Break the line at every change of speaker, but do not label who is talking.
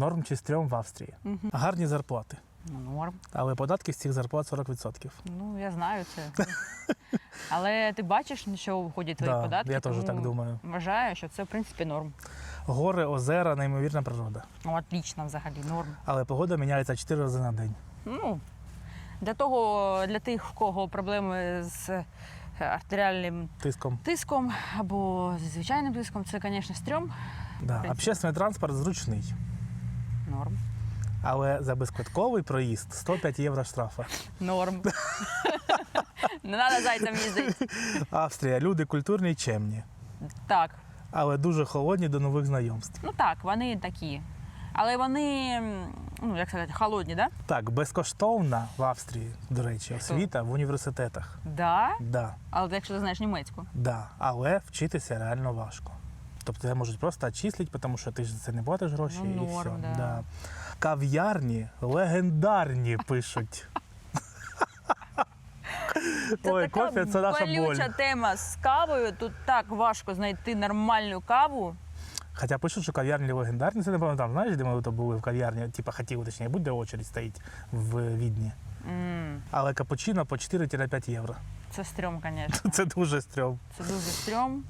Норм чи стрьом в Австрії.
Мгм.
Гарні зарплати.
Ну, норм.
Але податки з цих зарплат 40%.
Ну, я знаю це. Але ти бачиш, на що входять твої
Да,
податки.
я теж
тому
так думаю.
Вважаю, що це в принципі норм.
Гори, озера, неймовірна природа.
Ну, отлично взагалі, норм.
Але погода міняється 4 рази на день.
Ну, для того, для тих, в кого проблеми з е, артеріальним
Тиском.
тиском або зі звичайним тиском, це, звісно, стрьом.
Да. Общественний транспорт зручний.
Норм.
Але за безквитковий проїзд 105 євро штрафа.
Норм. Не треба зайцям їздити.
Австрія, люди культурні й чемні,
Так,
але дуже холодні до нових знайомств.
ну так, вони такі. Але вони, ну як сказати, холодні, да?
Так, безкоштовна в Австрії, до речі, освіта в університетах.
Да.
Да,
Але якщо ти знаєш німецьку.
да. Але вчитися реально важко. Тобто тебе можуть просто відчислити, тому що ти ж за це не платиш гроші
Ну,
і
норм,
все.
да.
Да. Кав'ярні легендарні пишуть. Ой,
така
кофе це наша боль.
болюча тема з кавою. Тут так важко знайти нормальну каву.
Хоча пишуть, що кав'ярні легендарні, це напевно там, знаєш, де ми то були в кав'ярні, типа хотіли, точніше, будь-де очередь стоїть в Відні.
м
Але капучино по 4-5 євро.
Це стрьом, звісно.
Це дуже стрьом.
Це дуже стрьом.